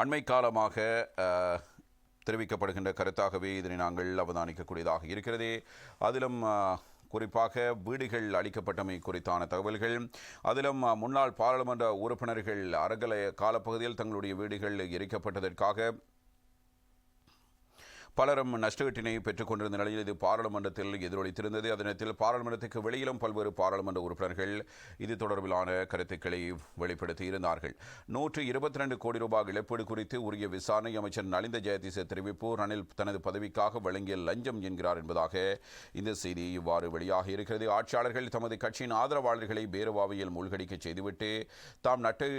அண்மை காலமாக தெரிவிக்கப்படுகின்ற கருத்தாகவே இதனை நாங்கள் அவதானிக்கக்கூடியதாக இருக்கிறது. அதிலும் குறிப்பாக வீடுகள் அளிக்கப்பட்டமை குறித்தான தகவல்கள் அதிலும் முன்னாள் பாராளுமன்ற உறுப்பினர்கள் அறகலை காலப்பகுதியில் தங்களுடைய வீடுகள் எரிக்கப்பட்டதற்காக பலரும் நஷ்டகட்டினை பெற்றுக் கொண்டிருந்த நிலையில் இது பாராளுமன்றத்தில் எதிரொலித்திருந்தது. அதனத்தில் பாராளுமன்றத்துக்கு வெளியிலும் பல்வேறு பாராளுமன்ற உறுப்பினர்கள் இது தொடர்பிலான கருத்துக்களை வெளிப்படுத்தி இருந்தார்கள் நூற்று இருபத்தி ரெண்டு கோடி ரூபாய் இழப்பீடு குறித்து உரிய விசாரணை அமைச்சர் நலிந்த ஜெயதிச தெரிவிப்பு ரணில் தனது பதவிக்காக வழங்கிய லஞ்சம் என்கிறார் என்பதாக இந்த செய்தி இவ்வாறு வெளியாக இருக்கிறது. ஆட்சியாளர்கள் தமது கட்சியின் ஆதரவாளர்களை பேரவாவையில் மூழ்கடிக்க செய்துவிட்டு தாம் நட்டு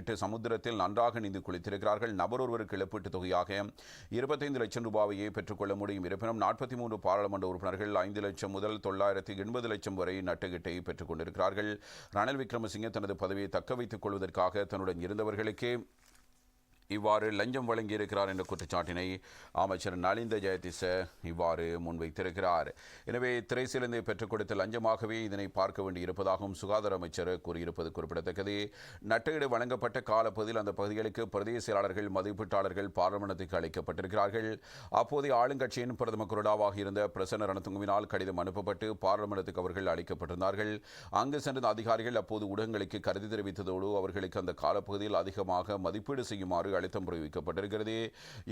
இட்டு சமுத்திரத்தில் நன்றாக நீந்து குளித்திருக்கிறார்கள். நபர் ஒருவருக்கு இழப்பீட்டுத் தொகையாக இருபத்தைந்து லட்சம் ரூபாவையே பெற்றுக்கொள்ள முடியும். இருப்பினும் நாற்பத்தி மூன்று பாராளுமன்ற உறுப்பினர்கள் ஐந்து லட்சம் முதல் தொள்ளாயிரத்தி எண்பது லட்சம் வரை நட்டுகிட்டை பெற்றுக் கொண்டிருக்கிறார்கள். ரணில் விக்ரமசிங்கே தனது பதவியை தக்க வைத்துக் கொள்வதற்காக தன்னுடன் இருந்தவர்களுக்கே இவ்வாறு லஞ்சம் வழங்கியிருக்கிறார் என்ற குற்றச்சாட்டினை அமைச்சர் நலிந்த ஜெயதிச இவ்வாறு முன்வைத்திருக்கிறார். எனவே திரைசிலிருந்து பெற்றுக் கொடுத்த லஞ்சமாகவே இதனை பார்க்க வேண்டியிருப்பதாகவும் சுகாதார அமைச்சர் கூறியிருப்பது குறிப்பிடத்தக்கது. நட்டையீடு வழங்கப்பட்ட காலப்பகுதியில் அந்த பகுதிகளுக்கு பிரதேச செயலாளர்கள் மதிப்பீட்டாளர்கள் பார்லிமெண்டத்துக்கு அழைக்கப்பட்டிருக்கிறார்கள் அப்போதைய ஆளுங்கட்சியின் பிரதம குருடாவாக இருந்த பிரசன்ன ரணத்துங்குவினால் கடிதம் அனுப்பப்பட்டு பார்லிமெண்டத்துக்கு அவர்கள் அழைக்கப்பட்டிருந்தார்கள் அங்கு சென்ற அதிகாரிகள் அப்போது ஊடகங்களுக்கு கருதி தெரிவித்ததோடு அவர்களுக்கு அந்த காலப்பகுதியில் அதிகமாக மதிப்பீடு செய்யுமாறு அழுத்தம் பிரயோகிக்கப்பட்டிருக்கிறது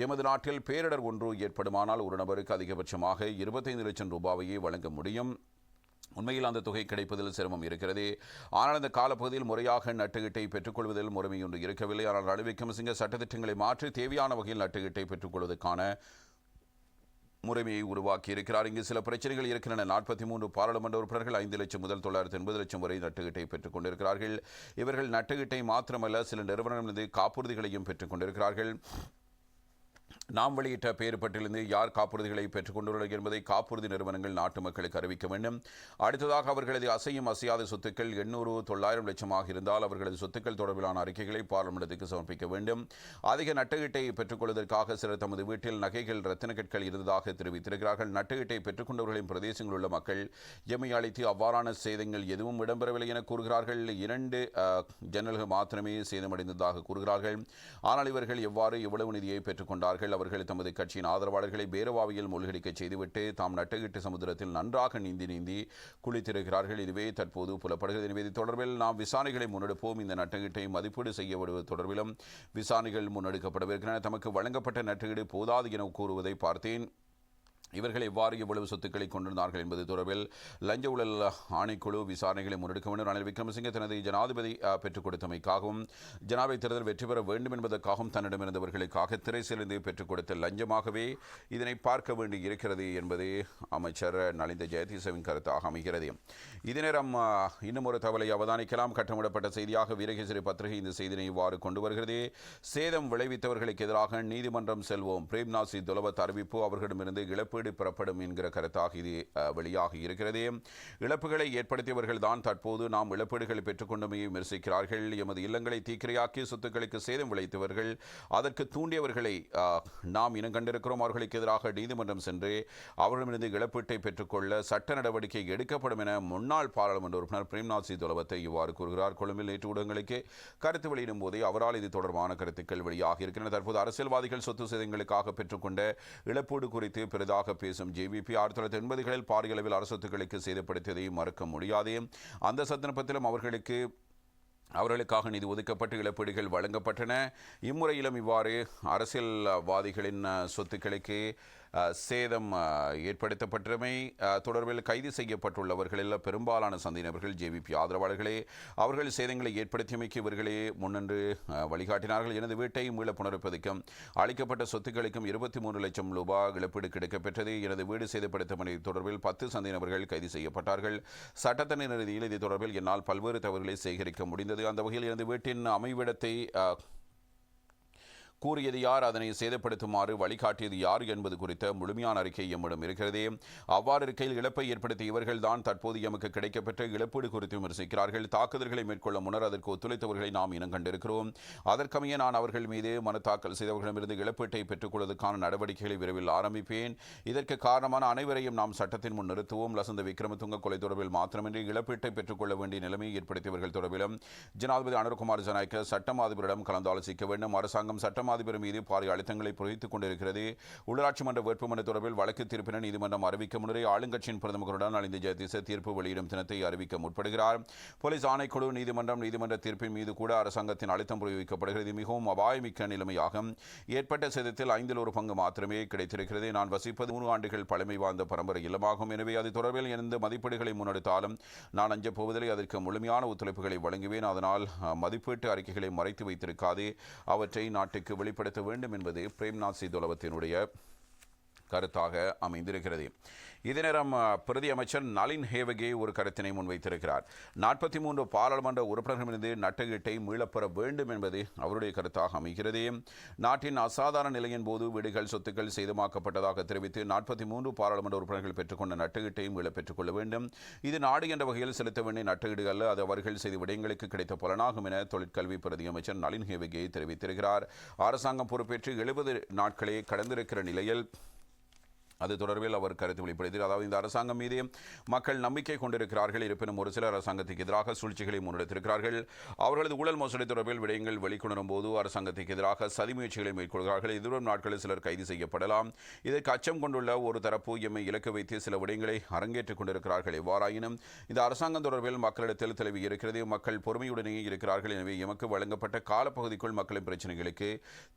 எமது நாட்டில் பேரிடர் ஒன்று ஏற்படுமானால் ஒரு நபருக்கு அதிகபட்சமாக இருபத்தைந்து லட்சம் ரூபாவையே வழங்க முடியும். உண்மையில் அந்த தொகை கிடைப்பதில் சிரமம் இருக்கிறது. ஆனால் அந்த காலப்பகுதியில் முறையாக நட்டுகிட்டை பெற்றுக்கொள்வதில் முறைமையொன்று இருக்கவில்லை. ஆனால் ரணில் விக்ரமசிங்க சட்டத்திட்டங்களை மாற்றி தேவையான வகையில் நட்டுகிட்டை பெற்றுக்கொள்வதற்கான முறைமையை உருவாக்கி இருக்கிறார் இங்கு சில பிரச்சனைகள் இருக்கின்றன. நாற்பத்தி மூன்று பாராளுமன்ற உறுப்பினர்கள் ஐந்து லட்சம் முதல் தொள்ளாயிரத்தி எண்பது லட்சம் வரை நட்டுகிட்டை பெற்றுக் கொண்டிருக்கிறார்கள். இவர்கள் நட்டுகிட்டை மாத்திரமல்ல சில நிறுவனங்களிலிருந்து காப்புறுதிகளையும் பெற்றுக் கொண்டிருக்கிறார்கள். நாம் வெளியிட்ட பெயர் பட்டியலிருந்து யார் காப்புறுதிகளை பெற்றுக்கொண்டுள்ளனர் என்பதை காப்புறுதி நிறுவனங்கள் நாட்டு மக்களுக்கு அறிவிக்க வேண்டும். அடுத்ததாக அவர்களது அசையும் அசையாத சொத்துக்கள் எண்ணூறு தொள்ளாயிரம் லட்சமாக இருந்தால் அவர்களது சொத்துக்கள் தொடர்பிலான அறிக்கைகளை பாராளுமன்றத்துக்கு சமர்ப்பிக்க வேண்டும். அதிக நட்டகீட்டை பெற்றுக்கொள்வதற்காக சிலர் தமது வீட்டில் நகைகள் ரத்தின கற்கள் இருந்ததாக தெரிவித்திருக்கிறார்கள். நட்டகீட்டை பெற்றுக்கொண்டவர்களின் பிரதேசங்களில் உள்ள மக்கள் எம்மை அழைத்து அவ்வாறான சேதங்கள் எதுவும் இடம்பெறவில்லை என கூறுகிறார்கள். இரண்டு ஜன்னல்கள் மாத்திரமே சேதமடைந்ததாக கூறுகிறார்கள். ஆனால் இவர்கள் எவ்வாறு எவ்வளவு நிதியை பெற்றுக்கொண்டார்கள்? அவர்கள் தமது கட்சியின் ஆதரவாளர்களை பேரவாவியில் மூழ்கடிக்க செய்துவிட்டு தாம் நட்டகிட்டு சமுதிரத்தில் நன்றாக நீந்தி நீந்தி குளித்திருக்கிறார்கள். இதுவே தற்போது புலப்படுகிறது. எனவே இது தொடர்பில் நாம் விசாரணைகளை முன்னெடுப்போம். இந்த நட்டகீட்டை மதிப்பீடு செய்யப்படுவது தொடர்பிலும் விசாரணைகள் முன்னெடுக்கப்படவிருக்கின்றன. தமக்கு வழங்கப்பட்ட நட்டகீடு போதாது என கூறுவதை பார்த்தேன். இவர்கள் எவ்வாறு இவ்வளவு சொத்துக்களை கொண்டிருந்தார்கள் என்பது தொடர்பில் லஞ்ச ஊழல் ஆணைக்குழு விசாரணைகளை முன்னெடுக்க வேண்டும். ரணில் விக்ரமசிங்கே தனது ஜனாதிபதி பெற்றுக் கொடுத்தமைக்காகவும் ஜனாதிபதி தேர்தல் வெற்றி பெற வேண்டும் என்பதற்காகவும் தன்னிடமிருந்தவர்களுக்காக திரைசிலிருந்து பெற்றுக் கொடுத்த லஞ்சமாகவே இதனை பார்க்க வேண்டி இருக்கிறது என்பது அமைச்சர் நலிந்த ஜெயதீசவின் கருத்தாக அமைகிறது. இதே நேரம் இன்னும் ஒரு தவலை அவதானிக்கலாம். கட்டமிடப்பட்ட செய்தியாக வீரகேசரி பத்திரிகை இந்த செய்தியினை இவ்வாறு கொண்டு வருகிறது. சேதம் விளைவித்தவர்களுக்கு எதிராக நீதிமன்றம் செல்வோம். பிரேம்நாசி துலவத் அறிவிப்பு அவர்களிடமிருந்து இழப்பீடு பெறப்படும் என்கிற கருத்தாக இது வெளியாகி இருக்கிறது. இழப்புகளை ஏற்படுத்தியவர்கள் தான் தற்போது நாம் இழப்பீடுகளை பெற்றுக்கொண்டமையை விமர்சிக்கிறார்கள். எமது இல்லங்களை தீக்கிரையாக்கி சொத்துக்களுக்கு சேதம் விளைத்தவர்கள் அதற்கு தூண்டியவர்களை நாம் இனம் கண்டிருக்கிறோம். அவர்களுக்கு எதிராக நீதிமன்றம் சென்று அவர்களிடமிருந்து இழப்பீட்டை பெற்றுக்கொள்ள சட்ட நடவடிக்கை எடுக்கப்படும் என முன்னாள் பாராளுமன்ற உறுப்பினர் பிரேம்நாத் சி துலவத்தை இவ்வாறு கூறுகிறார். கொழும்பில் நேற்று ஊடகங்களுக்கு கருத்து வெளியிடும் போதே அவரால் இது தொடர்பான கருத்துக்கள் வெளியாகி இருக்கின்றன. தற்போது அரசியல்வாதிகள் சொத்து சேதங்களுக்காக பெற்றுக்கொண்ட இழப்பீடு குறித்து பெரிதாக பேசும் ஜேவிபி ஆயிரத்தி தொள்ளாயிரத்தி எண்பதுகளில் பாரியளவில் அரசொத்துக்களுக்கு சேதப்படுத்தியதை மறக்க முடியாது. அந்த சந்தர்ப்பத்திலும் அவர்களுக்கு அவர்களுக்காக நிதி ஒதுக்கப்பட்டு இழப்பீடுகள் வழங்கப்பட்டன. இம்முறையிலும் இவ்வாறு அரசியல்வாதிகளின் சொத்துக்களுக்கு சேதம் ஏற்படுத்தப்பட்டமை தொடர்பில் கைது செய்யப்பட்டுள்ளவர்களில் பெரும்பாலான சந்தியினர்கள் ஜேவிபி ஆதரவாளர்களே அவர்கள் சேதங்களை ஏற்படுத்தியமைக்கு இவர்களே முன்னின்று வழிகாட்டினார்கள். எனது வீட்டை மீள புனரப்பதிக்கும் அளிக்கப்பட்ட சொத்துக்களுக்கும் இருபத்தி மூன்று லட்சம் ரூபாய் இழப்பீடு கிடைக்கப்பெற்றது எனது வீடு சேதப்படுத்தமை தொடர்பில் பத்து சந்தையினர்கள் கைது செய்யப்பட்டார்கள். சட்டத்தனி நிறுதியில் இது தொடர்பில் என்னால் பல்வேறு தவறுகளை சேகரிக்க முடிந்தது. அந்த வகையில் எனது வீட்டின் அமைவிடத்தை கூறியது யார்? அதனை சேதப்படுத்துமாறு வழிகாட்டியது யார் என்பது குறித்த முழுமையான அறிக்கை எம்மிடம் இருக்கிறது. அவ்வாறு இருக்கையில் இழப்பை ஏற்படுத்திய இவர்கள்தான் தற்போது எமக்கு கிடைக்கப்பெற்ற இழப்பீடு குறித்து விமர்சிக்கிறார்கள். தாக்குதல்களை மேற்கொள்ள முன்னர் அதற்கு ஒத்துழைத்தவர்களை நாம் இனம் கண்டிருக்கிறோம். அதற்கமைய நான் அவர்கள் மீது மனு தாக்கல் செய்தவர்களிடமிருந்து இழப்பீட்டை பெற்றுக்கொள்வதற்கான நடவடிக்கைகளை விரைவில் ஆரம்பிப்பேன். இதற்கு காரணமான அனைவரையும் நாம் சட்டத்தின் முன் நிறுத்துவோம். லசந்த விக்ரமதுங்க கொலை தொடர்பில் மாத்திரமின்றி இழப்பீட்டை பெற்றுக்கொள்ள வேண்டிய நிலைமையை ஏற்படுத்தியவர்கள் தொடர்பிலும் ஜனாதிபதி அனுர்குமார் ஜனாய்க்க சட்டம் அதிபரிடம் கலந்து ஆலோசிக்க வேண்டும். அரசாங்கம் சட்டம் ஜனாதிபதி மீது பாரிய அழுத்தங்களை புரிவித்துக் கொண்டிருக்கிறது. உள்ளாட்சி மன்ற வேட்புமனு தொடர்பில் வழக்கு தீர்ப்பினை நீதிமன்றம் அறிவிக்க முன்னரே ஆளுங்கட்சியின் பிரதமருடன் அழிந்த ஜெயதிச தீர்ப்பு வெளியிடும் தினத்தை அறிவிக்க முற்படுகிறார். போலீஸ் ஆணைக்குழு நீதிமன்றம் நீதிமன்ற தீர்ப்பின் மீது கூட அரசாங்கத்தின் அழுத்தம் புரிவிக்கப்படுகிறது மிகவும் அபாயமிக்க நிலைமையாகும் ஏற்பட்ட சேதத்தில் ஐந்தில் ஒரு பங்கு மாத்திரமே கிடைத்திருக்கிறது. நான் வசிப்பது மூணு ஆண்டுகள் பழமை வாய்ந்த பரம்பரை இல்லமாகும். எனவே அது தொடர்பில் எந்த மதிப்பீடுகளை முன்னெடுத்தாலும் நான் அஞ்சப் போவதில்லை. அதற்கு முழுமையான ஒத்துழைப்புகளை வழங்குவேன். அதனால் மதிப்பீட்டு அறிக்கைகளை மறைத்து வைத்திருக்காது. அவற்றை நாட்டுக்கு வெளிப்படுத்த வேண்டும் என்பது பிரேம்நாத் சிதோலவத்தினுடைய கருத்தாக அமைந்திருக்கிறது. இதே நேரம் பிரதி அமைச்சர் நளின் ஹேவகே ஒரு கருத்தினை முன்வைத்திருக்கிறார். நாற்பத்தி மூன்று பாராளுமன்ற உறுப்பினர்களிருந்து நட்டகீட்டை மீளப்பெற வேண்டும் என்பது அவருடைய கருத்தாக அமைகிறது. நாட்டின் அசாதாரண நிலையின் போது வீடுகள் சொத்துக்கள் சேதமாக்கப்பட்டதாக தெரிவித்து நாற்பத்தி மூன்று பாராளுமன்ற உறுப்பினர்கள் பெற்றுக்கொண்ட நட்டகீட்டையும் மீள பெற்றுக்கொள்ள வேண்டும். இது நாடு என்ற வகையில் செலுத்த வேண்டிய நட்டகீடு அல்ல அது அவர்கள் செய்த விடயங்களுக்கு கிடைத்த பலனாகும் என தொழிற்கல்வி பிரதி அமைச்சர் நளின் ஹேவகே தெரிவித்திருக்கிறார். அரசாங்கம் பொறுப்பேற்று எழுபது நாட்களே கடந்திருக்கிற நிலையில் அது தொடர்பில் அவர் கருத்து வெளிப்படுத்தினார். அதாவது இந்த அரசாங்கம் மீது மக்கள் நம்பிக்கை கொண்டிருக்கிறார்கள். இருப்பினும் ஒரு சிலர் அரசாங்கத்துக்கு எதிராக சூழ்ச்சிகளை முன்னெடுத்திருக்கிறார்கள். அவர்களது ஊழல் மோசடி தொடர்பில் விடயங்கள் வெளிக்கொணரும் போது அரசாங்கத்துக்கு எதிராக சதி முயற்சிகளை மேற்கொள்கிறார்கள். எதிர்வரும் நாட்களில் சிலர் கைது செய்யப்படலாம். இதற்கு அச்சம் கொண்டுள்ள ஒரு தரப்பு எம்மை இலக்கு வைத்து சில விடயங்களை அரங்கேற்றுக் கொண்டிருக்கிறார்கள். எவ்வாறாயினும் இந்த அரசாங்கம் தொடர்பில் மக்களிடத்தில் தெளிவு இருக்கிறது. மக்கள் பொறுமையுடனே இருக்கிறார்கள். எனவே எமக்கு வழங்கப்பட்ட காலப்பகுதிக்குள் மக்களின் பிரச்சனைகளுக்கு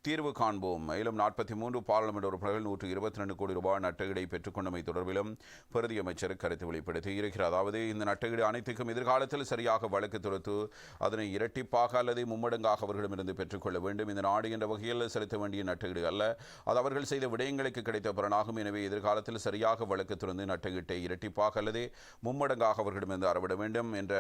தீர்வு காண்போம். மேலும் நாற்பத்தி மூன்று பாராளுமன்ற உறுப்பினர்கள் நூற்று இருபத்தி ரெண்டு கோடி ரூபாய் நட்டகீடை பெற்றுக்கொண்டமை தொடர்பிலும் பிரதி அமைச்சர் கருத்து வெளிப்படுத்தி இருக்கிறார். அதாவது இந்த நட்டகீடு அனைத்துக்கும் எதிர்காலத்தில் சரியாக வழக்கு தொடுத்து அதனை இரட்டிப்பாக அல்லது மும்மடங்காக அவர்களிடமிருந்து பெற்றுக்கொள்ள வேண்டும். இந்த நாடு என்ற வகையில் செலுத்த வேண்டிய நட்டகீடு அல்ல. அது அவர்கள் செய்த விடயங்களுக்கு கிடைத்த பலனாகும் எனவே எதிர்காலத்தில் சரியாக வழக்கு துறந்து நட்டகீட்டை இரட்டிப்பாக அல்லது மும்மடங்காக அவர்களிடமிருந்து அறவிட வேண்டும் என்ற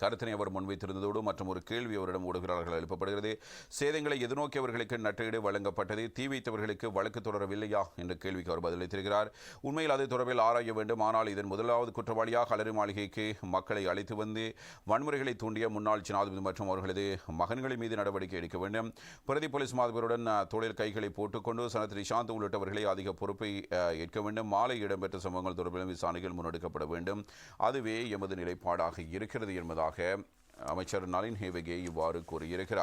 கருத்தினை அவர் முன்வைத்திருந்ததோடு மற்றும் ஒரு கேள்வி அவரிடம் ஊடுகிறார்கள் எழுப்பப்படுகிறது சேதங்களை எதிர்நோக்கியவர்களுக்கு நட்டஈடு வழங்கப்பட்டது தீ வைத்தவர்களுக்கு வழக்கு தொடரவில்லையா என்ற கேள்விக்கு அவர் பதிலளித்திருக்கிறார். உண்மையில் அது தொடர்பில் ஆராய வேண்டும். ஆனால் இதன் முதலாவது குற்றவாளியாக அலரி மாளிகைக்கு மக்களை அழைத்து வந்து வன்முறைகளை தூண்டிய முன்னாள் ஜனாதிபதி மற்றும் அவர்களது மகன்களின் மீது நடவடிக்கை எடுக்க வேண்டும். பிரதி போலீஸ் மாதிபருடன் தொழில் கைகளை போட்டுக்கொண்டு சனத் நிஷாந்த் உள்ளிட்டவர்களை அதிக பொறுப்பை ஏற்க வேண்டும். மாலை இடம்பெற்ற சம்பவங்கள் தொடர்பிலும் விசாரணைகள் முன்னெடுக்கப்பட வேண்டும். அதுவே எமது நிலைப்பாடாக இருக்கிறது என்பதால் என்பதாக அமைச்சர் நளின் ஹேவகே இவ்வாறு கூறியிருக்கிறார்.